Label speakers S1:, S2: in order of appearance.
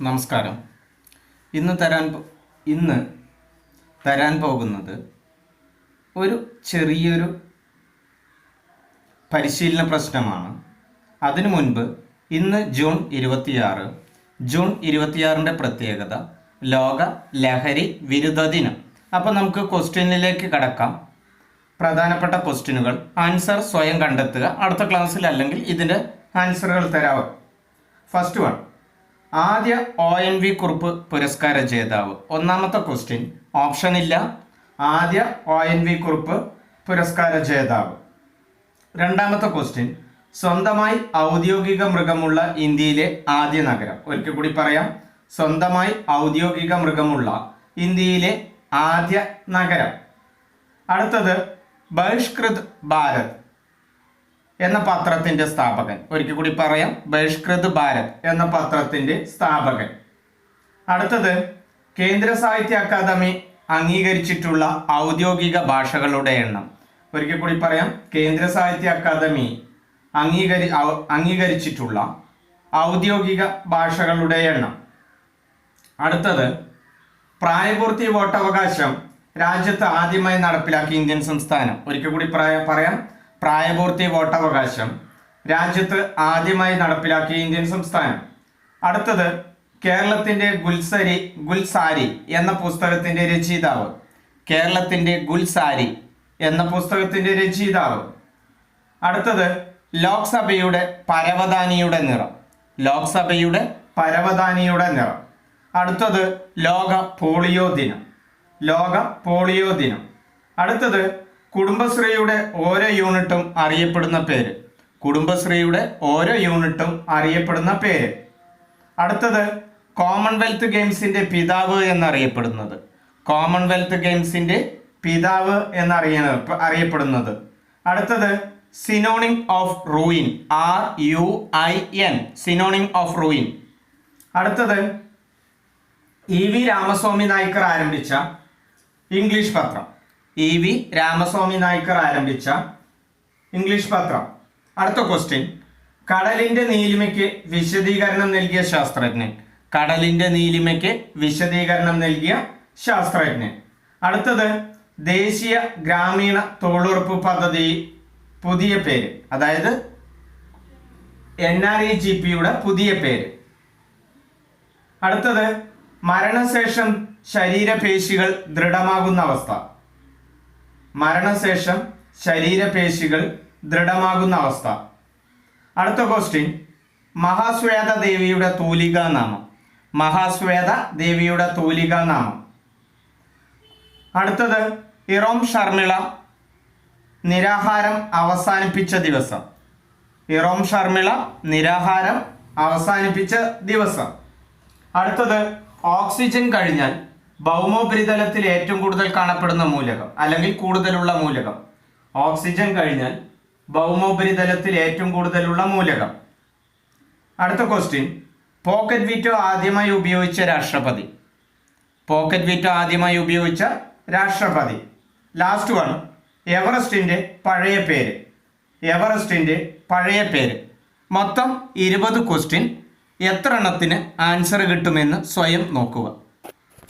S1: നമസ്കാരം. ഇന്ന് തരാൻ ഇന്ന് തരാൻ പോകുന്നത് ഒരു ചെറിയൊരു പരിശീലന പ്രശ്നമാണ്. അതിനു മുൻപ് ഇന്ന് ജൂൺ ഇരുപത്തിയാറ്. ജൂൺ ഇരുപത്തിയാറിന്റെ പ്രത്യേകത ലോക ലഹരി വിരുദ്ധ ദിനം. അപ്പോൾ നമുക്ക് ക്വസ്റ്റ്യനിലേക്ക് കടക്കാം. പ്രധാനപ്പെട്ട ക്വസ്റ്റ്യനുകൾ. ആൻസർ സ്വയം കണ്ടെത്തുക. അടുത്ത ക്ലാസ്സിൽ അല്ലെങ്കിൽ ഇതിന്റെ ആൻസറുകൾ തരാവും ഫസ്റ്റ് വൺ. ആദ്യ ഒ എൻ വി കുറിപ്പ് പുരസ്കാര ജേതാവ്. ഒന്നാമത്തെ ക്വസ്റ്റ്യൻ ഓപ്ഷൻ ഇല്ല. ആദ്യ ഒ എൻ വി കുറിപ്പ് പുരസ്കാര ജേതാവ്. രണ്ടാമത്തെ ക്വസ്റ്റ്യൻ സ്വന്തമായി ഔദ്യോഗിക മൃഗമുള്ള ഇന്ത്യയിലെ ആദ്യ നഗരം. ഒരിക്കൽ കൂടി പറയാം സ്വന്തമായി ഔദ്യോഗിക മൃഗമുള്ള ഇന്ത്യയിലെ ആദ്യ നഗരം. അടുത്തത് ബഹിഷ്കൃത് ഭാരത്. എന്ന പത്രത്തിന്റെ സ്ഥാപകൻ. ഒരിക്കൽ കൂടി പറയാം. ബഹിഷ്കൃത് ഭാരത് എന്ന പത്രത്തിന്റെ സ്ഥാപകൻ. അടുത്തത് കേന്ദ്ര സാഹിത്യ അക്കാദമി അംഗീകരിച്ചിട്ടുള്ള ഔദ്യോഗിക ഭാഷകളുടെ എണ്ണം. ഒരിക്കൽ കൂടി പറയാം. കേന്ദ്ര സാഹിത്യ അക്കാദമി അംഗീകരി അംഗീകരിച്ചിട്ടുള്ള ഔദ്യോഗിക ഭാഷകളുടെ എണ്ണം. അടുത്തത് പ്രായപൂർത്തി വോട്ടവകാശം രാജ്യത്ത് ആദ്യമായി നടപ്പിലാക്കിയ ഇന്ത്യൻ സംസ്ഥാനം. ഒരിക്കൽ കൂടി പറയാം. പ്രായപൂർത്തി വോട്ടവകാശം. രാജ്യത്ത് ആദ്യമായി നടപ്പിലാക്കിയ ഇന്ത്യൻ സംസ്ഥാനം. അടുത്തത് കേരളത്തിന്റെ ഗുൽസരി ഗുൽസാരി എന്ന പുസ്തകത്തിന്റെ രചയിതാവ്. കേരളത്തിന്റെ ഗുൽസാരി എന്ന പുസ്തകത്തിന്റെ രചയിതാവ്. അടുത്തത് ലോക്സഭയുടെ പരവതാനിയുടെ നിറം. ലോക്സഭയുടെ പരവതാനിയുടെ നിറം. അടുത്തത് ലോക പോളിയോ ദിനം. ലോക പോളിയോ ദിനം. അടുത്തത് കുടുംബശ്രീയുടെ ഓരോ യൂണിറ്റും അറിയപ്പെടുന്ന പേര്. കുടുംബശ്രീയുടെ ഓരോ യൂണിറ്റും അറിയപ്പെടുന്ന പേര്. അടുത്തത് കോമൺവെൽത്ത് ഗെയിംസിന്റെ പിതാവ് എന്നറിയപ്പെടുന്നത്. കോമൺവെൽത്ത് ഗെയിംസിന്റെ പിതാവ് എന്നറിയ അറിയപ്പെടുന്നത്. അടുത്തത് synonym of ruin R U I N synonym of ruin അടുത്തത് ഇ വി രാമസ്വാമി നായ്ക്കർ ആരംഭിച്ച ഇംഗ്ലീഷ് പത്രം. ഇ വി രാമസ്വാമി നായ്ക്കർ ആരംഭിച്ച ഇംഗ്ലീഷ് പത്രം. അടുത്ത ക്വസ്റ്റ്യൻ കടലിന്റെ നീലിമയ്ക്ക് വിശദീകരണം നൽകിയ ശാസ്ത്രജ്ഞൻ. കടലിന്റെ നീലിമയ്ക്ക് വിശദീകരണം നൽകിയ ശാസ്ത്രജ്ഞൻ. അടുത്തത് ദേശീയ ഗ്രാമീണ തൊഴിലുറപ്പ് പദ്ധതി പുതിയ പേര്. അതായത് എൻ ആർ ഇ ജി പിയുടെ പുതിയ പേര്. അടുത്തത് മരണശേഷം ശരീരപേശികൾ ദൃഢമാകുന്ന അവസ്ഥ. മരണശേഷം ശരീരപേശികൾ ദൃഢമാകുന്ന അവസ്ഥ. അടുത്ത ക്വസ്റ്റ്യൻ മഹാശ്വേത ദേവിയുടെ തൂലിക നാമം. മഹാശ്വേത ദേവിയുടെ തൂലിക നാമം. അടുത്തത് ഇറോം ഷർമിള നിരാഹാരം അവസാനിപ്പിച്ച ദിവസം. ഇറോം ഷർമിള നിരാഹാരം അവസാനിപ്പിച്ച ദിവസം. അടുത്തത് ഓക്സിജൻ കഴിഞ്ഞാൽ ഭൗമോപരിതലത്തിൽ ഏറ്റവും കൂടുതൽ കാണപ്പെടുന്ന മൂലകം അല്ലെങ്കിൽ കൂടുതലുള്ള മൂലകം. ഓക്സിജൻ കഴിഞ്ഞാൽ ഭൗമോപരിതലത്തിൽ ഏറ്റവും കൂടുതലുള്ള മൂലകം. അടുത്ത ക്വസ്റ്റ്യൻ പോക്കറ്റ് വീറ്റോ ആദ്യമായി ഉപയോഗിച്ച രാഷ്ട്രപതി. പോക്കറ്റ് വീറ്റോ ആദ്യമായി ഉപയോഗിച്ച രാഷ്ട്രപതി. ലാസ്റ്റ് വൺ എവറസ്റ്റിന്റെ പഴയ പേര്. എവറസ്റ്റിന്റെ പഴയ പേര്. മൊത്തം ഇരുപത് ക്വസ്റ്റ്യൻ എത്ര എണ്ണത്തിന് ആൻസർ കിട്ടുമെന്ന് സ്വയം നോക്കുക.